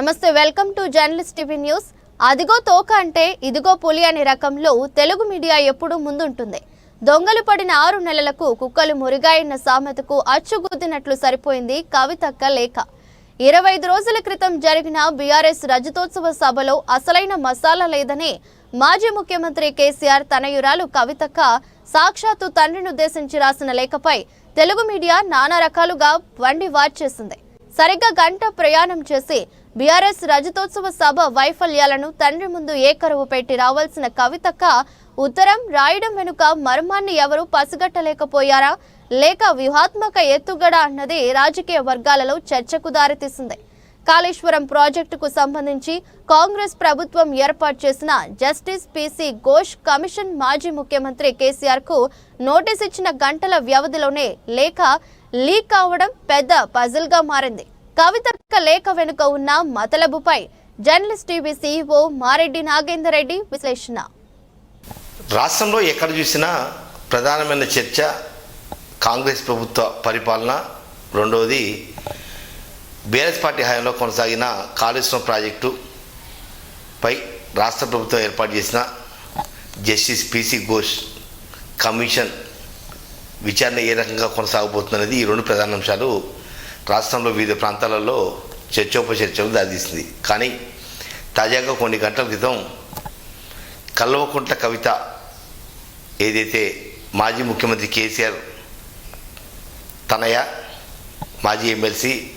నమస్తే welcome to journalist TV news. అదిగో తోక అంటే ఇదిగో పులి అనే రకంలో తెలుగు మీడియా ఎప్పుడూ ముందుంటుంది. దొంగలు పడిన ఆరు నెలలకు కుక్కలు మురిగాయన్న సామెతకు అచ్చుగుద్దినట్లు సరిపోయింది కవితక్క లేఖ ఇరవై ఐదు రోజుల క్రితం జరిగిన బీఆర్ఎస్ రజతోత్సవ సభలో అసలైన మసాలా లేదని మాజీ ముఖ్యమంత్రి కేసీఆర్ తనయురాలు కవితక్క సాక్షాత్తు తండ్రిని ఉద్దేశించి రాసిన లేఖపై తెలుగు మీడియా నానా రకాలుగా వండి వాచ్ చేసింది. సరిగ్గా గంట ప్రయాణం చేసి బీఆర్ఎస్ రజతోత్సవ సభ వైఫల్యాలను తండ్రి ముందు ఏకరువు పెట్టి రావాల్సిన కవితక్క ఉత్తరం రాయడం వెనుక మర్మాన్ని ఎవరూ పసిగట్టలేకపోయారా? లేక వ్యూహాత్మక ఎత్తుగడ అన్నది రాజకీయ వర్గాలలో చర్చకు దారితీసింది. కాళేశ్వరం ప్రాజెక్టుకు సంబంధించి కాంగ్రెస్ ప్రభుత్వం ఏర్పాటు చేసిన జస్టిస్ పిసి ఘోష్ కమిషన్ మాజీ ముఖ్యమంత్రి కేసీఆర్కు నోటీస్ ఇచ్చిన గంటల వ్యవధిలోనే లేఖ లీక్ కావడం పెద్ద పజిల్గా మారింది. కవితక్క లేఖ వెనుక ఉన్న మతలబుపై journalist TV CEO Mareddy Nagender Reddy విశ్లేషణ. రాష్ట్రంలో ఎక్కడ చూసినా ప్రధానమైన చర్చ కాంగ్రెస్ ప్రభుత్వ పరిపాలన. రెండవది బీఆర్ఎస్ పార్టీ హయాంలో కొనసాగిన కాళేశ్వరం ప్రాజెక్టు పై రాష్ట్ర ప్రభుత్వం ఏర్పాటు చేసిన జస్టిస్ పిసి ఘోష్ కమిషన్ విచారణ ఏ రకంగా కొనసాగబోతుందనేది ఈ రెండు ప్రధాన అంశాలు రాష్ట్రంలో వివిధ ప్రాంతాలలో చర్చోపచర్చలు దారితీసింది. కానీ తాజాగా కొన్ని గంటల క్రితం కల్వకుంట్ల కవిత ఏదైతే మాజీ ముఖ్యమంత్రి కేసీఆర్ తనయ మాజీ ఎమ్మెల్సీ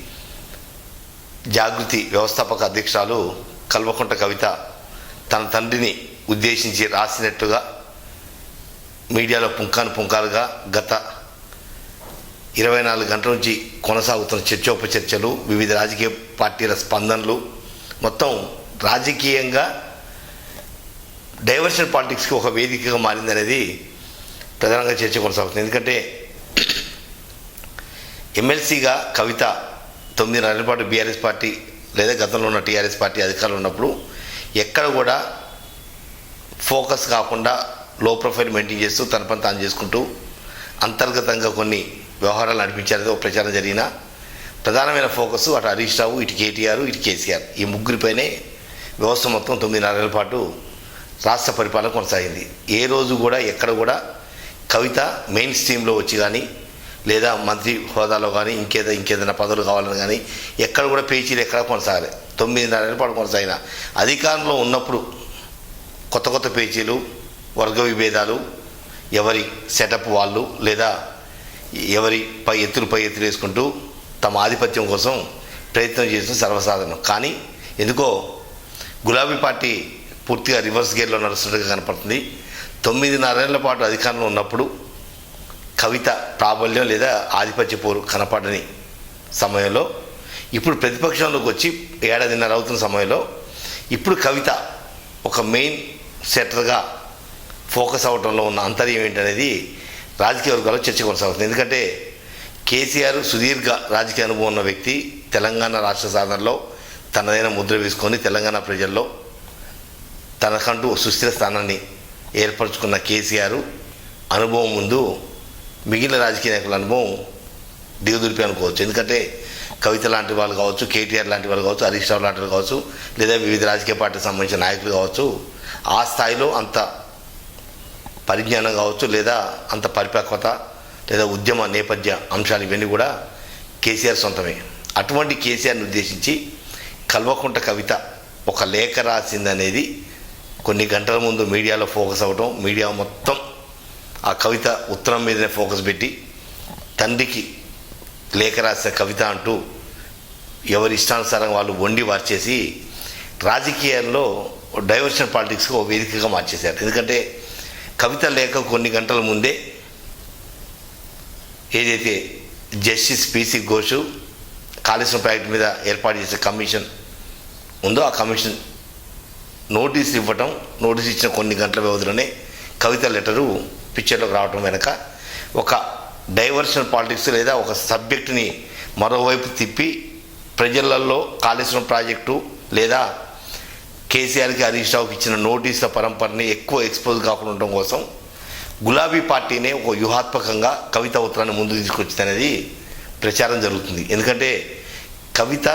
జాగృతి వ్యవస్థాపక అధ్యక్షురాలు కల్వకుంట కవిత తన తండ్రిని ఉద్దేశించి రాసినట్టుగా మీడియాలో పుంకాను పుంకాలుగా గత ఇరవై నాలుగు గంటల నుంచి కొనసాగుతున్న చర్చోపచర్చలు వివిధ రాజకీయ పార్టీల స్పందనలు మొత్తం రాజకీయంగా డైవర్షన్ పాలిటిక్స్కి ఒక వేదికగా మారిందనేది ప్రధానంగా చర్చ కొనసాగుతుంది. ఎందుకంటే ఎమ్మెల్సీగా కవిత తొమ్మిది నెలల పాటు బీఆర్ఎస్ పార్టీ లేదా గతంలో ఉన్న టీఆర్ఎస్ పార్టీ అధికారులు ఉన్నప్పుడు ఎక్కడ కూడా ఫోకస్ కాకుండా లో ప్రొఫైల్ మెయింటైన్ చేస్తూ తన పని తాను చేసుకుంటూ అంతర్గతంగా కొన్ని వ్యవహారాలు నడిపించారని ఒక ప్రచారం జరిగిన ప్రధానమైన ఫోకస్ అటు హరీష్ రావు ఇటు కేటీఆర్ ఇటు కేసీఆర్. ఈ ముగ్గురిపైనే వ్యవస్థ మొత్తం తొమ్మిది నెలల పాటు రాష్ట్ర పరిపాలన కొనసాగింది. ఏ రోజు కూడా ఎక్కడ కూడా కవిత మెయిన్ స్ట్రీమ్లో వచ్చి కానీ లేదా మంత్రి హోదాలో కానీ ఇంకేదో ఇంకేదైనా పదవులు కావాలని కానీ ఎక్కడ కూడా పేచీలు ఎక్కడ కొనసాగలే. తొమ్మిది నెలల పాటు కొనసాగిన. అధికారంలో ఉన్నప్పుడు కొత్త కొత్త పేచీలు వర్గ విభేదాలు ఎవరి సెటప్ వాళ్ళు లేదా ఎవరి పై ఎత్తులు పై ఎత్తులు వేసుకుంటూ తమ ఆధిపత్యం కోసం ప్రయత్నం చేసిన సర్వసాధారణం. కానీ ఎందుకో గులాబీ పార్టీ పూర్తిగా రివర్స్ గేర్లో నడుస్తున్నట్టుగా కనపడుతుంది. తొమ్మిదిన్నరేళ్ళ పాటు అధికారంలో ఉన్నప్పుడు కవిత ప్రాబల్యం లేదా ఆధిపత్య పోరు కనపడని సమయంలో ఇప్పుడు ప్రతిపక్షంలోకి వచ్చి ఏడాదిన్నర అవుతున్న సమయంలో ఇప్పుడు కవిత ఒక మెయిన్ సెటర్గా ఫోకస్ అవటంలో ఉన్న అంతర్యం ఏంటనేది రాజకీయ వర్గాల్లో చర్చ కొనసాగుతుంది. ఎందుకంటే కేసీఆర్ సుదీర్ఘ రాజకీయ అనుభవం ఉన్న వ్యక్తి తెలంగాణ రాష్ట్ర సాధనలో తనదైన ముద్ర వేసుకొని తెలంగాణ ప్రజల్లో తనకంటూ సుస్థిర స్థానాన్ని ఏర్పరచుకున్న కేసీఆర్ అనుభవం ముందు మిగిలిన రాజకీయ నాయకుల అనుభవం దిగుదురిపి అనుకోవచ్చు. ఎందుకంటే కవిత లాంటి వాళ్ళు కావచ్చు కేటీఆర్ లాంటి వాళ్ళు కావచ్చు హరీష్ రావు లాంటి వాళ్ళు కావచ్చు లేదా వివిధ రాజకీయ పార్టీకి సంబంధించిన నాయకులు కావచ్చు ఆ స్థాయిలో అంత పరిజ్ఞానం కావచ్చు లేదా అంత పరిపక్వత లేదా ఉద్యమ నేపథ్య అంశాలు ఇవన్నీ కూడా కేసీఆర్ సొంతమే. అటువంటి కేసీఆర్ని ఉద్దేశించి కల్వకుంట కవిత ఒక లేఖ రాసిందనేది కొన్ని గంటల ముందు మీడియాలో ఫోకస్ అవ్వటం మీడియా మొత్తం ఆ కవిత ఉత్తరం మీదనే ఫోకస్ పెట్టి తండ్రికి లేఖ రాసిన కవిత అంటూ ఎవరి ఇష్టానుసారం వాళ్ళు వండి మార్చేసి రాజకీయాల్లో డైవర్షన్ పాలిటిక్స్కి ఒక వేదికగా మార్చేశారు. ఎందుకంటే కవిత లేఖ కొన్ని గంటల ముందే ఏదైతే justice PC Ghosh Kaleshwaram project మీద ఏర్పాటు చేసే కమిషన్ ఉందో ఆ కమిషన్ నోటీస్ ఇవ్వటం నోటీస్ ఇచ్చిన కొన్ని గంటల వ్యవధిలోనే కవిత లెటరు పిక్చర్లోకి రావటం వెనక ఒక డైవర్షన్ పాలిటిక్స్ లేదా ఒక సబ్జెక్టుని మరోవైపు తిప్పి ప్రజలలో కాళేశ్వరం ప్రాజెక్టు లేదా కేసీఆర్కి హరీష్ రావుకి ఇచ్చిన నోటీసుల పరంపరని ఎక్కువ ఎక్స్పోజ్ కాకుండా ఉండడం కోసం గులాబీ పార్టీనే ఒక వ్యూహాత్మకంగా కవిత ఉత్తరాన్ని ముందు తీసుకొచ్చింది అనేది ప్రచారం జరుగుతుంది. ఎందుకంటే కవిత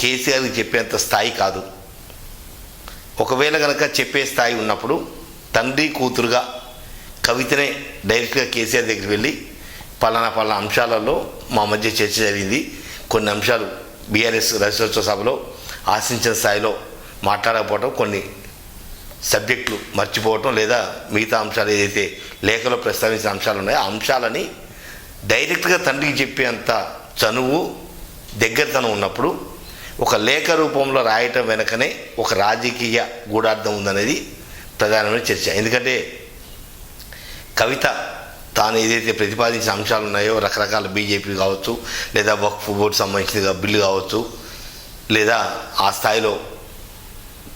కేసీఆర్కి చెప్పేంత స్థాయి కాదు. ఒకవేళ కనుక చెప్పే స్థాయి ఉన్నప్పుడు తండ్రి కూతురుగా కవితనే డైరెక్ట్గా కేసీఆర్ దగ్గరికి వెళ్ళి పలానా పలానా అంశాలలో మా మధ్య చర్చ జరిగింది. కొన్ని అంశాలు బీఆర్ఎస్ రజతోత్సవ సభలో ఆశించిన స్థాయిలో మాట్లాడకపోవడం కొన్ని సబ్జెక్టులు మర్చిపోవటం లేదా మిగతా అంశాలు ఏదైతే లేఖలో ప్రస్తావించిన అంశాలు ఉన్నాయో ఆ అంశాలని డైరెక్ట్గా తండ్రికి చెప్పేంత చనువు దగ్గరతనం ఉన్నప్పుడు ఒక లేఖ రూపంలో రాయటం వెనకనే ఒక రాజకీయ గూఢార్థం ఉందనేది ప్రధానమైన చర్చ. ఎందుకంటే కవిత తాను ఏదైతే ప్రతిపాదించిన అంశాలు ఉన్నాయో రకరకాల బీజేపీ కావచ్చు లేదా వక్ఫ్ బోర్డు సంబంధించిన బిల్లు కావచ్చు లేదా ఆ స్థాయిలో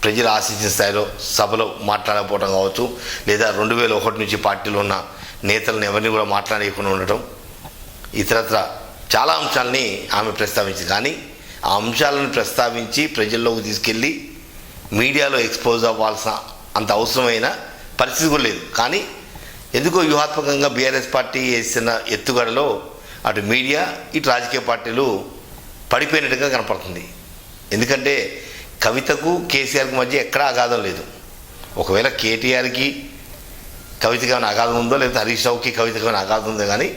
ప్రజలు ఆశించిన స్థాయిలో సభలో మాట్లాడకపోవడం కావచ్చు లేదా రెండు వేల ఒకటి నుంచి పార్టీలో ఉన్న నేతలను ఎవరిని కూడా మాట్లాడేయకుండా ఉండటం ఇతరత్ర చాలా అంశాలని ఆమె ప్రస్తావించింది. కానీ ఆ అంశాలను ప్రస్తావించి ప్రజల్లోకి తీసుకెళ్ళి మీడియాలో ఎక్స్పోజ్ అవ్వాల్సిన అంత అవసరమైన పరిస్థితి కూడా లేదు. కానీ ఎందుకో వ్యూహాత్మకంగా బీఆర్ఎస్ పార్టీ వేసిన ఎత్తుగడలో అటు మీడియా ఇటు రాజకీయ పార్టీలు పడిపోయినట్టుగా కనపడుతుంది. ఎందుకంటే కవితకు కేసీఆర్కి మధ్య ఎక్కడా అగాధం లేదు. ఒకవేళ కేటీఆర్కి కవితకి ఏమైనా అగాధం ఉందో లేదా హరీష్ రావుకి కవితకి ఏమైనా అగాధం ఉందో కానీ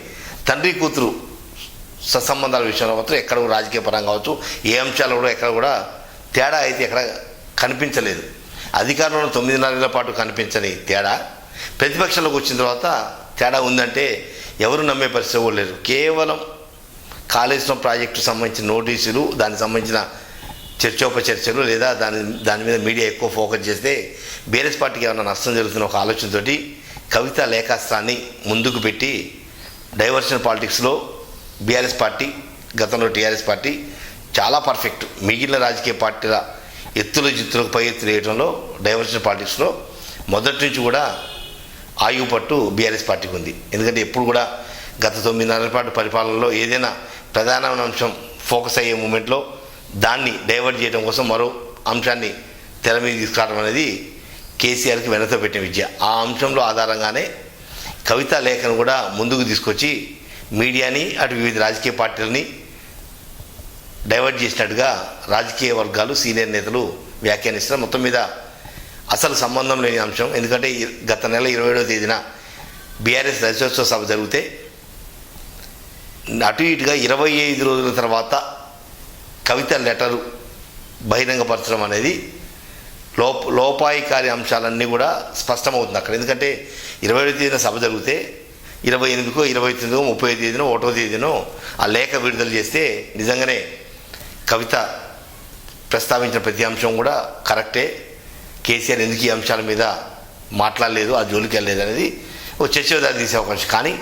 తండ్రి కూతురు సత్సంబంధాల విషయంలో మాత్రం ఎక్కడ రాజకీయ పరంగా కావచ్చు ఏ అంశాలు కూడా ఎక్కడ కూడా తేడా అయితే ఎక్కడ కనిపించలేదు. అధికారంలో తొమ్మిదిన్నరేళ్ళ పాటు కనిపించని తేడా. ప్రతిపక్షంలోకి వచ్చిన తర్వాత తేడా ఉందంటే ఎవరు నమ్మే పరిస్థితి కూడా లేరు కేవలం కాళేశ్వరం ప్రాజెక్టు సంబంధించిన నోటీసులు దానికి సంబంధించిన చర్చోపచర్చలు లేదా దాని దాని మీద మీడియా ఎక్కువ ఫోకస్ చేస్తే బీఆర్ఎస్ పార్టీకి ఏమైనా నష్టం జరుగుతున్న ఒక ఆలోచనతోటి కవిత లేఖాస్త్రాన్ని ముందుకు పెట్టి డైవర్షన్ పాలిటిక్స్లో బీఆర్ఎస్ పార్టీ గతంలో టీఆర్ఎస్ పార్టీ చాలా పర్ఫెక్ట్. మిగిలిన రాజకీయ పార్టీల ఎత్తుల జిత్తులకు పై ఎత్తులు వేయడంలో డైవర్షన్ పాలిటిక్స్లో మొదటి నుంచి కూడా ఆయువు పట్టు బీఆర్ఎస్ పార్టీకి ఉంది. ఎందుకంటే ఎప్పుడు కూడా గత తొమ్మిదిన్నర పాటు పరిపాలనలో ఏదైనా ప్రధానమైన అంశం ఫోకస్ అయ్యే మూమెంట్లో దాన్ని డైవర్ట్ చేయడం కోసం మరో అంశాన్ని తెర మీద తీసుకురావడం అనేది కేసీఆర్కి వెనతో పెట్టిన విద్య. ఆ అంశంలో ఆధారంగానే కవితా లేఖను కూడా ముందుకు తీసుకొచ్చి మీడియాని అటు వివిధ రాజకీయ పార్టీలని డైవర్ట్ చేసినట్టుగా రాజకీయ వర్గాలు సీనియర్ నేతలు వ్యాఖ్యానిస్తున్నారు. మొత్తం మీద అసలు సంబంధం లేని అంశం. ఎందుకంటే గత నెల ఇరవై ఏడవ తేదీన బీఆర్ఎస్ రజతోత్సవ సభ జరిగితే అటు ఇటుగా ఇరవై ఐదు రోజుల తర్వాత కవిత లెటరు బహిరంగపరచడం అనేది లోప లోపాయికారి అంశాలన్నీ కూడా స్పష్టమవుతుంది అక్కడ. ఎందుకంటే ఇరవై ఏడు తేదీన సభ జరిగితే ఇరవై ఎనిమిదికో ఇరవై తొమ్మిదికో ముప్పై తేదీనో ఒకటో తేదీనో ఆ లేఖ విడుదల చేస్తే నిజంగానే కవిత ప్రస్తావించిన ప్రతి అంశం కూడా కరెక్టే. కేసీఆర్ ఎందుకు ఈ అంశాల మీద మాట్లాడలేదు ఆ జోలికి వెళ్ళలేదు అనేది ఓ చర్చ దారి తీసే అవకాశం. కానీ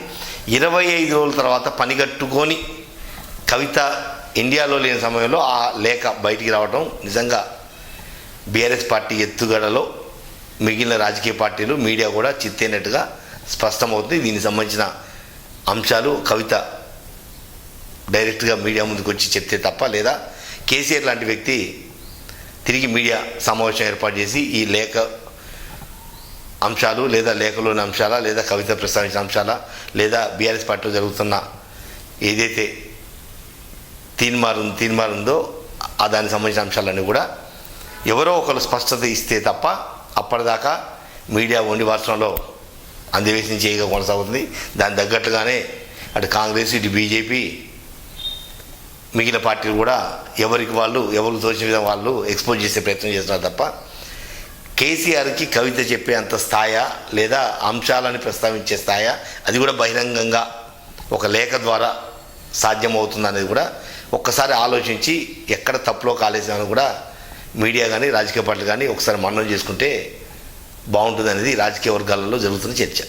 ఇరవై ఐదు రోజుల తర్వాత పనిగట్టుకొని కవిత ఇండియాలో లేని సమయంలో ఆ లేఖ బయటికి రావడం నిజంగా బీఆర్ఎస్ పార్టీ ఎత్తుగడలో మిగిలిన రాజకీయ పార్టీలు మీడియా కూడా చిత్తైనట్టుగా స్పష్టమవుతుంది. దీనికి సంబంధించిన అంశాలు కవిత డైరెక్ట్గా మీడియా ముందుకు వచ్చి చెప్తే తప్ప లేదా కేసీఆర్ లాంటి వ్యక్తి తిరిగి మీడియా సమావేశం ఏర్పాటు చేసి ఈ లేఖ అంశాలు లేదా లేఖలోని అంశాల లేదా కవిత ప్రస్తావించిన అంశాల లేదా బీఆర్ఎస్ పార్టీలో జరుగుతున్న ఏదైతే తీన్మారు తీన్మారు ఉందో ఆ దానికి సంబంధించిన అంశాలన్నీ కూడా ఎవరో ఒకరు స్పష్టత ఇస్తే తప్ప అప్పటిదాకా మీడియా వండి వాసనలో అందవేసి చేయగా కొనసాగుతుంది. దాని తగ్గట్టుగానే అటు కాంగ్రెస్ ఇటు బీజేపీ మిగిలిన పార్టీలు కూడా ఎవరికి వాళ్ళు ఎవరు తోచిన విధంగా వాళ్ళు ఎక్స్పోజ్ చేసే ప్రయత్నం చేస్తున్నారు తప్ప కేసీఆర్కి కవిత చెప్పే అంత స్థాయా లేదా అంశాలని ప్రస్తావించే స్థాయా అది కూడా బహిరంగంగా ఒక లేఖ ద్వారా సాధ్యమవుతుంది అనేది కూడా ఒక్కసారి ఆలోచించి ఎక్కడ తప్పులో కాలేసాను కూడా మీడియా కానీ రాజకీయ పార్టీలు కానీ ఒకసారి మన్నం చేసుకుంటే బాగుంటుంది అనేది రాజకీయ వర్గాలలో జరుగుతున్న చర్చ.